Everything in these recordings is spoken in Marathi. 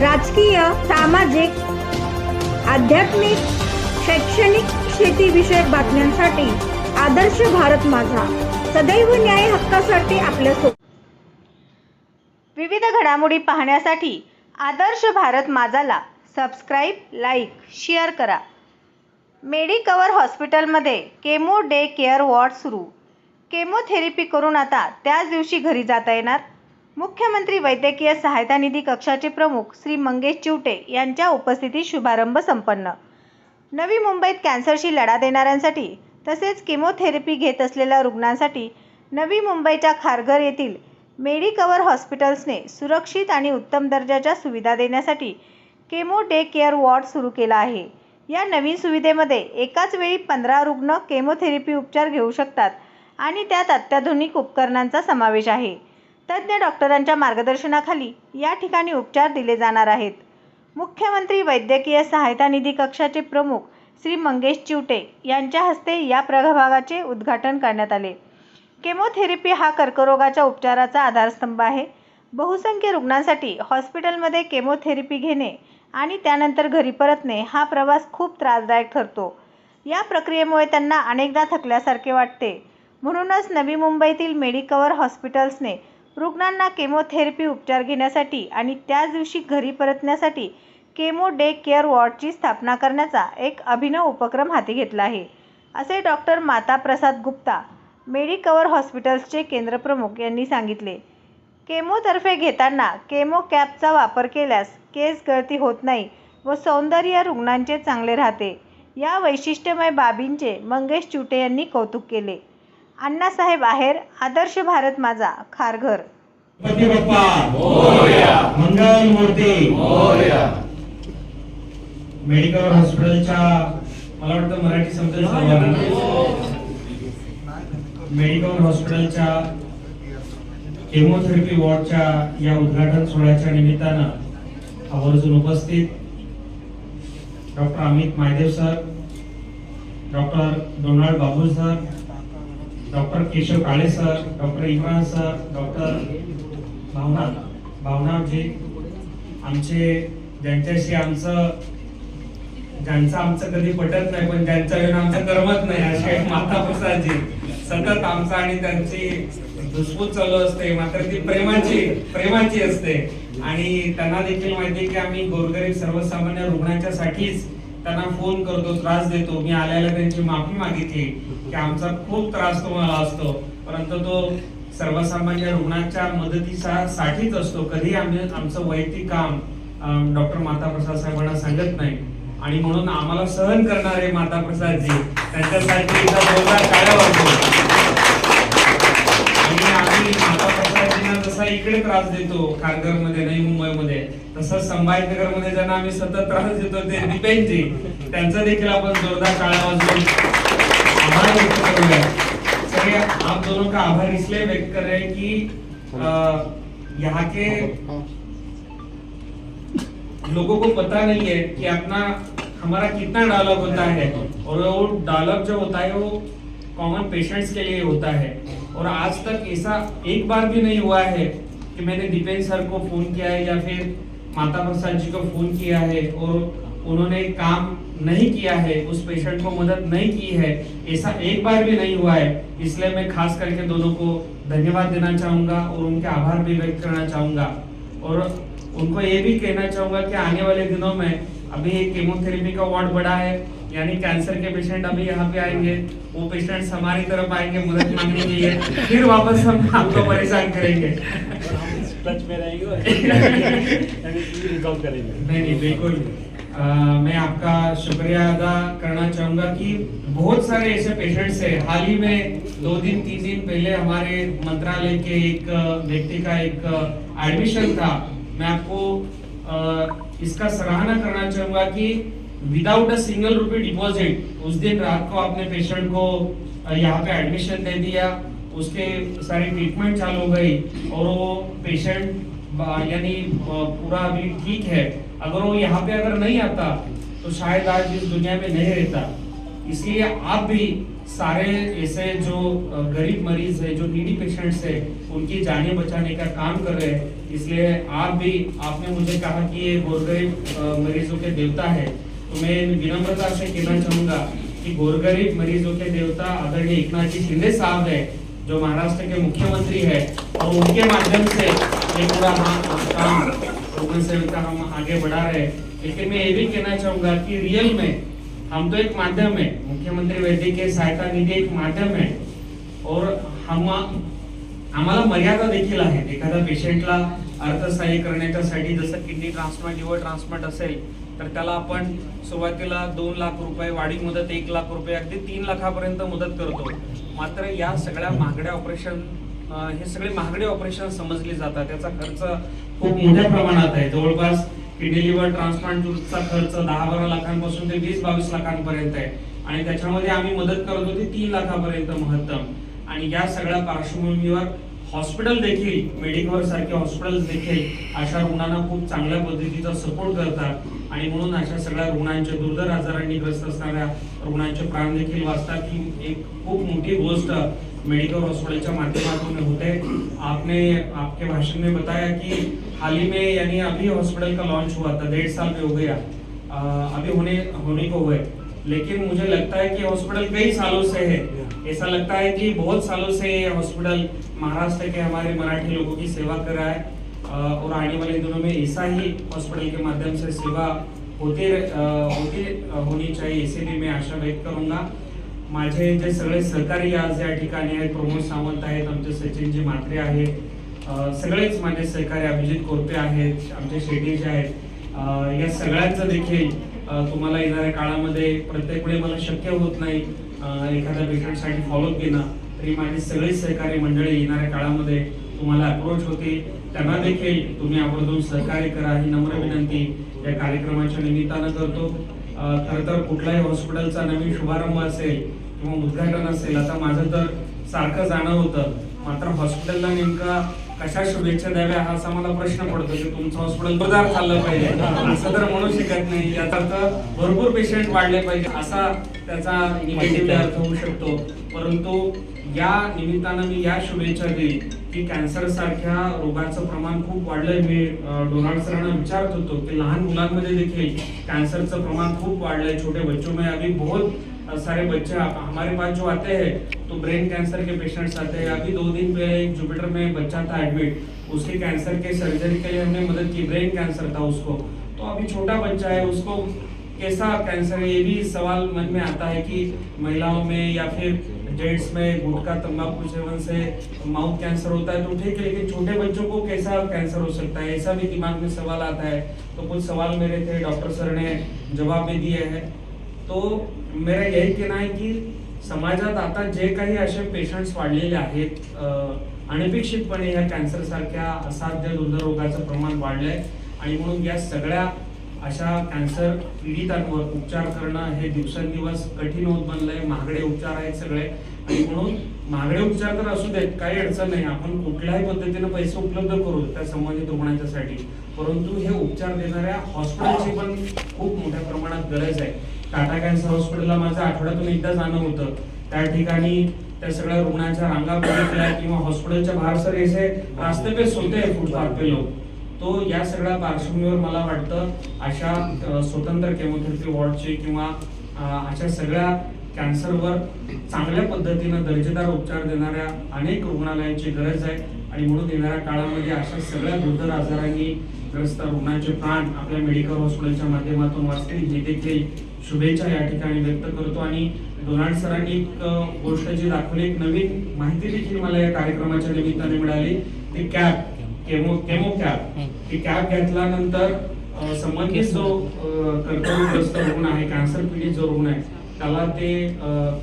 राजकीय सामाजिक आध्यात्मिक शैक्षणिक शेतीविषयक बातम्यांसाठी आदर्श भारत माझा. सदैव न्याय हक्कासाठी आपल्यासोबत विविध घडामोडी पाहण्यासाठी आदर्श भारत माझाला सबस्क्राईब लाईक शेअर करा. मेडिकवर हॉस्पिटलमध्ये केमो डे केअर वॉर्ड सुरू. केमोथेरपी करून आता त्याच दिवशी घरी जाता येणार. मुख्यमंत्री वैद्यकीय सहायता निधी कक्षाचे प्रमुख श्री मंगेश चिवटे यांच्या उपस्थितीत शुभारंभ संपन्न. नवी मुंबईत कॅन्सरशी लढा देणाऱ्यांसाठी तसेच केमोथेरपी घेत असलेल्या रुग्णांसाठी नवी मुंबईच्या खारघर येथील मेडिकवर हॉस्पिटल्सने सुरक्षित आणि उत्तम दर्जाच्या सुविधा देण्यासाठी केमो डे केअर वॉर्ड सुरू केला आहे. या नवीन सुविधेमध्ये एकाच वेळी पंधरा रुग्ण केमोथेरपी उपचार घेऊ शकतात आणि त्यात अत्याधुनिक उपकरणांचा समावेश आहे. तज्ज्ञ डॉक्टरांच्या मार्गदर्शनाखाली या ठिकाणी उपचार दिले जाणार आहेत. मुख्यमंत्री वैद्यकीय सहायता निधी कक्षाचे प्रमुख श्री मंगेश चिवटे यांच्या हस्ते या प्रभागाचे उद्घाटन करण्यात आले. केमोथेरपी हा कर्करोगाच्या उपचाराचा आधारस्तंभ आहे. बहुसंख्य रुग्णांसाठी हॉस्पिटलमध्ये केमोथेरपी घेणे आणि त्यानंतर घरी परतणे हा प्रवास खूप त्रासदायक ठरतो. या प्रक्रियेमुळे त्यांना अनेकदा थकल्यासारखे वाटते. म्हणूनच नवी मुंबईतील मेडिकवर हॉस्पिटल्सने रुग्णांना केमोथेरपी उपचार घेण्यासाठी आणि त्याच दिवशी घरी परतण्यासाठी केमो डे केअर वॉर्डची स्थापना करण्याचा एक अभिनव उपक्रम हाती घेतला आहे. असे डॉक्टर माता प्रसाद गुप्ता मेडिकवर हॉस्पिटल्सचे केंद्रप्रमुख यांनी सांगितले. केमोतर्फे घेताना केमो कॅपचा वापर केल्यास केस गळती होत नाही व सौंदर्य रुग्णांचे चांगले राहते. या वैशिष्ट्यमय बाबींचे मंगेश चुटे यांनी कौतुक केले. अण्णासाहेब आहेर आदर्श भारत माझा खारघर. मंगल मूर्ती. मेडिकल हॉस्पिटलच्या मला वाटतं मराठी सर्वांना. मेडिकल हॉस्पिटलच्या केमोथेरपी वॉर्डच्या या उद्घाटन सोहळ्याच्या निमित्तानं आवर्जून उपस्थित doctor Amit Maydeo sir doctor Donald Babu sir doctor Keshav Kale sir doctor Imran sir doctor Bhavana भावनाजी आमचे ज्यांच्याशी आमचं ज्यांचं आमचं कधी पटत नाही पण ज्यांच्या विना आमचं करमत नाही अशा एक माता प्रसादजी. सतत आमचा आणि त्यांची धुसफूस चालू असते मात्र ती प्रेमाची प्रेमाची असते. आणि त्यांना देखील माहिती की आम्ही गोरगरीब सर्वसामान्य रुग्णांच्या साठीच त्यांना फोन करतो त्रास देतो. मी आल्याला त्यांची माफी मागितली की आमचा खूप त्रास तुम्हाला असतो. परंतु तो सर्वसामान्य रुग्णाच्या मदतीचा साठीच असतो. कधी आम्ही आमचं वैयक्तिक काम डॉक्टर माता प्रसाद साहेबांना सांगत नाही. आणि म्हणून आम्हाला सहन करणारे माता प्रसादजी त्यांच्यासाठी आणि आम्ही माता प्रसाद इकडे त्रास देतो खारघरमध्ये नाही मुंबईमध्ये. तसंच संभाजीनगरमध्ये ज्यांना आम्ही सतत त्रास देतो ते दीपेनजी त्यांचं देखील आपण जोरदार टाळ्या वाजवून आभार व्यक्त करूया. सगळे आप दोनों का आभार इसलिए व्यक्त कर रहे हैं कि अ, यहाँ के लोगों को पता नहीं है कि अपना हमारा कितना डायलॉग होता है। और वो डायलॉग जो होता है वो कॉमन पेशेंट्स के लिए होता है। और आज तक ऐसा एक बार भी नहीं हुआ है कि मैंने दीपेन सर को फ़ोन किया है या फिर माता प्रसाद जी को फ़ोन किया है और उन्होंने काम नहीं किया है, उस पेशेंट को मदद नहीं की है, ऐसा एक बार भी नहीं हुआ है। इसलिए मैं खास करके दोनों को धन्यवाद देना चाहूँगा और उनके आभार भी व्यक्त करना चाहूँगा। और उनको ये भी कहना चाहूँगा कि आने वाले दिनों में अभी केमोथेरेपी का वार्ड बड़ा है यानी कैंसर के पेशेंट अभी यहाँ पे आएँगे वो पेशेंट्स हमारी तरफ़ आएँगे मदद मांगने के लिए फिर वापस हम आपको परेशान करेंगे। टच में नहीं बिल्कुल। मैं आपका शुक्रिया अदा करना चाहूँगा कि बहुत सारे ऐसे पेशेंट्स हैं। हाल ही में दो दिन तीन दिन पहले हमारे मंत्रालय के एक व्यक्ति का एक एडमिशन था। मैं आपको अ, इसका सराहना करना चाहूँगा कि without a single rupee deposit उस दिन रात को आपने पेशेंट को यहाँ पे एडमिशन दे दिया। उसके सारी ट्रीटमेंट चालू हो गई और वो पेशेंट यानी पूरा अभी ठीक है। अगर वो यहाँ पे अगर नहीं आता तो शायद आज इस दुनिया में नहीं रहता। इसलिए आप भी सारे ऐसे जो गरीब मरीज़ है, जो नीडी पेशेंट्स है, उनकी जाने बचाने का काम कर रहे हैं। इसलिए आप भी, आपने मुझे कहा कि ये गोरगरीब मरीजों के देवता है। तो मैं विनम्रता से कहना चाहूंगा कि गोरगरीब मरीजों के देवता आदरणीय एकनाथ जी शिंदे साहब है जो महाराष्ट्र के मुख्यमंत्री है और उनके माध्यम से ये पूरा काम रुग्ण सेविका हम आगे बढ़ा रहे हैं। लेकिन मैं ये भी कहना चाहूंगा कि रियल में हम तो एक माध्यम है मुख्यमंत्री वैद्यकीय सहायता निधि एक माध्यम है और हम आम्हाला मर्यादा देखील आहेत एखाद्या पेशंटला अर्थसहाय्य करण्याच्यासाठी जसं किडनी ट्रान्सप्लांट लिव्हर ट्रान्सप्लांट असेल तर त्याला आपण सुरुवातीला दोन लाख रुपये वाढीव मदत एक लाख रुपये अगदी तीन लाखापर्यंत मदत करतो. मात्र या सगळ्या महागड्या ऑपरेशन हे सगळे महागडे ऑपरेशन समजले जातात. त्याचा खर्च खूप मोठ्या प्रमाणात आहे. जवळपास किडनी लिव्हर ट्रान्सप्लांटचा खर्च दहा बारा लाखांपासून ते वीस बावीस लाखांपर्यंत आहे. आणि त्याच्यामध्ये आम्ही मदत करत होती तीन लाखापर्यंत महत्तम. आणि या सगळ्या पार्श्वभूमीवर हॉस्पिटल देखील मेडिकवर सारखे हॉस्पिटल देखील अशा रुग्णांना खूप चांगल्या पद्धतीचा सपोर्ट करतात. आणि म्हणून अशा सगळ्या रुग्णांचे दुर्धर आजारांनी ग्रस्त असणाऱ्या रुग्णांचे प्राण देखील वाचतात. ही एक खूप मोठी गोष्ट मेडिकल हॉस्पिटल माध्यमातून होते. आपने आपके भाषण में बताया कि हाल ही में यानी अभी हॉस्पिटल का लॉन्च हुआ था डेढ़ साल में हो गया। अभी होने होने को हुए। लेकिन मुझे लगता है कि हॉस्पिटल कई सालों से है। ऐसा लगता है कि बहुत सालों से हॉस्पिटल महाराष्ट्र के हमारे मराठी लोगों की सेवा कर रहा है और आने वाले दिनों में ऐसा ही हॉस्पिटल के माध्यम से सेवा होते होते होनी चाहिए इसे भी मैं आशा व्यक्त करूंगा। माझे जे सगळे सहकारी आज या ठिकाणी आहेत प्रमोद सावंत आहेत आमचे सचिनजी म्हात्रे आहेत सगळेच माझे सहकारी अभिजित कोरपे आहेत आमचे शेट्टी जे आहेत या सगळ्यांचं देखील तुम्हाला येणाऱ्या काळामध्ये प्रत्येक वेळी मला शक्य होत नाही. एखाद्या पेशंटसाठी फॉलोअप केलं तरी माझी सगळी सहकारी मंडळी येणाऱ्या काळामध्ये तुम्हाला अप्रोच होते. त्यांना देखील तुम्ही आवर्जून सहकार्य करा ही नम्र विनंती या कार्यक्रमाच्या निमित्तानं करतो. खरं तर कुठल्याही हॉस्पिटलचा नवीन शुभारंभ असेल किंवा उद्घाटन असेल आता माझं तर सारखं जाणं होतं. मात्र हॉस्पिटलला नेमका कशा शुभेच्छा द्याव्या हा असा मला प्रश्न पडतो की तुमचं हॉस्पिटल जोरदार चाललं पाहिजे. असं तर म्हणू शकत नाही. याचा अर्थ भरपूर पेशंट वाढले पाहिजे असा त्याचा निगेटिव्ह अर्थ होऊ शकतो. परंतु या निमित्तानं मी या शुभेच्छा दिली की कॅन्सर सारख्या रोगाचं प्रमाण खूप वाढलंय. मी डोनाल्ड सरांना विचारत होतो की लहान मुलांमध्ये देखील कॅन्सरचं प्रमाण खूप वाढलंय. छोटे बच्चों में अभी बहुत सारे बच्चे हमारे पास जो आते हैं तो ब्रेन कैंसर के पेशेंट्स आते हैं। अभी दो दिन पहले एक जुपिटर में बच्चा था एडमिट उसके कैंसर के सर्जरी के लिए हमने मदद की ब्रेन कैंसर था उसको। तो अभी छोटा बच्चा है, उसको कैसा कैंसर है, ये भी सवाल मन में आता है कि महिलाओं में या फिर जेंट्स में गुटखा, तंबाकू सेवन से माउथ कैंसर होता है तो ठीक है, लेकिन छोटे बच्चों को कैसा कैंसर हो सकता है? ऐसा भी दिमाग में सवाल आता है। तो कुछ सवाल मेरे थे डॉक्टर सर ने जवाब भी दिए हैं। तो मेरा यही कहना है की समाजात आता जे काही असे पेशंट्स वाढलेले आहेत अनपेक्षितपणे या कॅन्सर सारख्या असाध्य दुर्धर रोगाचं प्रमाण वाढलंय. आणि म्हणून या सगळ्या अशा कॅन्सर पीडितांवर उपचार करणं हे दिवसेंदिवस कठीण होत बनलंय. महागडे उपचार आहेत सगळे. आणि म्हणून महागडे उपचार तर असू देत काही अडचण नाही. आपण कुठल्याही पद्धतीने पैसे उपलब्ध करू त्या संबंधित रुग्णांच्यासाठी. परंतु हे उपचार देणाऱ्या हॉस्पिटलची पण खूप मोठ्या प्रमाणात गरज आहे. टाटा कॅन्सर हॉस्पिटलला माझं आठवड्यातून एकदा जाणं होतं. त्या ठिकाणी त्या सगळ्या रुग्णांच्या रांगा बघितल्या किंवा हॉस्पिटलच्या बाहेर सर ऐसे रास्ते पे सोते फुटपाथ पे लोक. तो या सगळ्या पार्श्वभूमीवर मला वाटतं अशा स्वतंत्र केमोथेरपी वॉर्डची किंवा अशा सगळ्या कॅन्सरवर चांगल्या पद्धतीनं दर्जेदार उपचार देणाऱ्या अनेक रुग्णालयांची गरज आहे. आणि म्हणून येणाऱ्या काळामध्ये अशा सगळ्या दुर्धर आजारांनी ग्रस्त रुग्णांचे प्राण आपल्या मेडिकल हॉस्पिटलच्या माध्यमातून वाचतील. हे देखील शुभेच्छा या ठिकाणी व्यक्त करतो. आणि डोनाल्ड सरांनी एक गोष्ट जी दाखवली एक नवीन माहिती देखील मला या कार्यक्रमाच्या निमित्ताने मिळाली. ती कॅप केमो केमो कॅप ती कॅप घेतल्यानंतर संबंधित जो कर्करोगग्रस्त रुग्ण आहे कॅन्सर पीडित जो रुग्ण आहे त्याला ते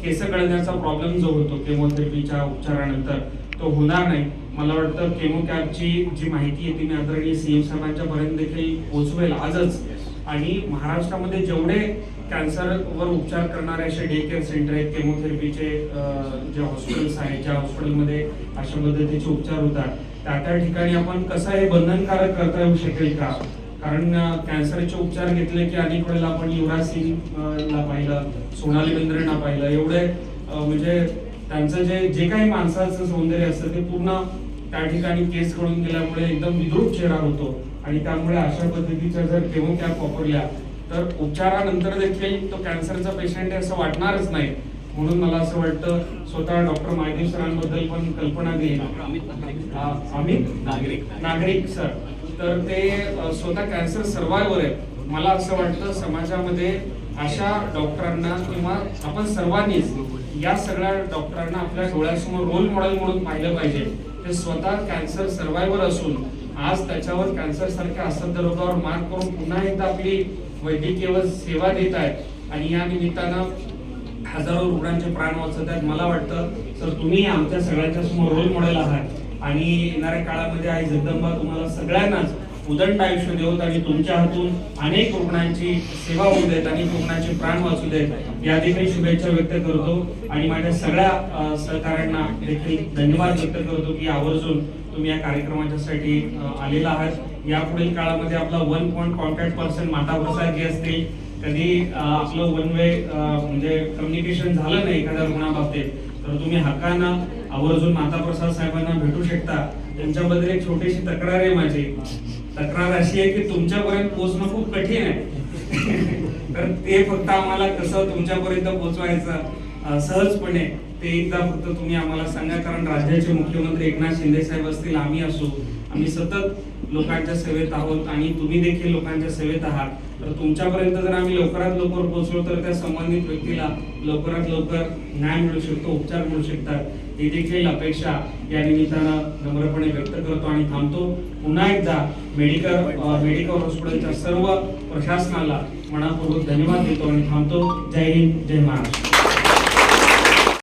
केस गळण्याचा प्रॉब्लेम जो होतो केमोथेरपीच्या उपचारानंतर तो होणार नाही. मला वाटतं केमोकॅपची जी माहिती आहे ती मी आदरणीय सीएम साहेबांच्या पर्यंत देखील पोहोचवेल आजच. आणि महाराष्ट्रामध्ये जेवढे कॅन्सरवर उपचार करणारे असे डे केअर सेंटर आहेत केमोथेरपीचे जे हॉस्पिटल्स आहेत ज्या हॉस्पिटलमध्ये अशा पद्धतीचे उपचार होतात त्या त्या ठिकाणी आपण कसं हे बंधनकारक करता येऊ शकेल का? कारण कॅन्सरचे उपचार घेतले की अनेक वेळेला आपण युवराज सिंग अं, ला पाहिलं सोनाली बेंद्रेंना पाहिलं. एवढे म्हणजे त्यांचं जे जे काही माणसाचं सौंदर्य असतं ते पूर्ण त्या ठिकाणी केस गळून गेल्यामुळे एकदम विद्रूप चेहरा होतो. आणि त्यामुळे अशा पद्धतीच्या जर केमो कॅप वापरल्या तर उपचारानंतर देखील तो कॅन्सरचा पेशंट आहे असं वाटणारच नाही. म्हणून मला असं वाटतं स्वतः डॉक्टर मायदेव सरांबद्दल पण कल्पना अ, अमित? नागरिक. नागरिक सर. तर ते स्वतः कॅन्सर सर्वायवर आहे मला असं वाटतं समाजामध्ये अशा डॉक्टरांना किंवा आपण सर्वांनीच या सगळ्या डॉक्टरांना आपल्या डोळ्यासमोर रोल मॉडेल म्हणून पाहिलं पाहिजे. ते स्वतः कॅन्सर सर्वायवर असून आज त्याच्यावर कॅन्सर सारख्या असंध रोगावर मात करून पुन्हा एकदा आपली वैद्यकीय व सेवा देत आहेत. आणि या निमित्तानं हजारो रुग्णांचे प्राण वाचत आहेत. मला वाटतं सर तुम्ही आमच्या सगळ्यांच्या समोर रोल मॉडेल आहात. आणि येणाऱ्या काळामध्ये आई जगदंबा तुम्हाला सगळ्यांनाच उदंड आयुष्य देऊत आणि तुमच्या हातून अनेक रुग्णांची सेवा होऊ देत अनेक रुग्णांचे प्राण वाचू देत या देखील शुभेच्छा व्यक्त करतो. आणि माझ्या सगळ्या सहकाऱ्यांना देखील धन्यवाद व्यक्त करतो की आवर्जून तुम्ही या कार्यक्रमाच्यासाठी आलेला आहात. यापुढील काळामध्ये आपला one point contact person Mata Prasad जे असतील कधी आपलं वन वे म्हणजे कम्युनिकेशन झालं नाही एखाद्या रुग्णाबाबतीत तर तुम्ही हक्कानं आवर्जून माता प्रसाद साहेबांना भेटू शकता. त्यांच्याबद्दल एक छोटीशी तक्रार आहे माझी. तक्रार अशी आहे की तुमच्यापर्यंत पोहोचणं खूप कठीण आहे. तर ते फक्त आम्हाला कसं तुमच्यापर्यंत पोहोचवायचं? सहजपणे ते एकदा फक्त तुम्ही आम्हाला सांगा कारण राज्याचे मुख्यमंत्री एकनाथ शिंदे साहेब असतील आम्ही असू. आम्ही सतत लोकांच्या सेवेत आहोत आणि तुम्ही देखील लोकांच्या सेवेत आहात. तर तुमच्यापर्यंत जर आम्ही लवकरात लवकर पोहोचलो तर त्या संबंधित व्यक्तीला लवकरात लवकर न्याय मिळू शकतो उपचार मिळू शकतात. ही देखील अपेक्षा या निमित्तानं नम्रपणे व्यक्त करतो आणि थांबतो. पुन्हा एकदा मेडिकल मेडिकल हॉस्पिटलच्या सर्व प्रशासनाला मनापूर्वक धन्यवाद देतो आणि थांबतो. जय हिंद जय महाराष्ट्र.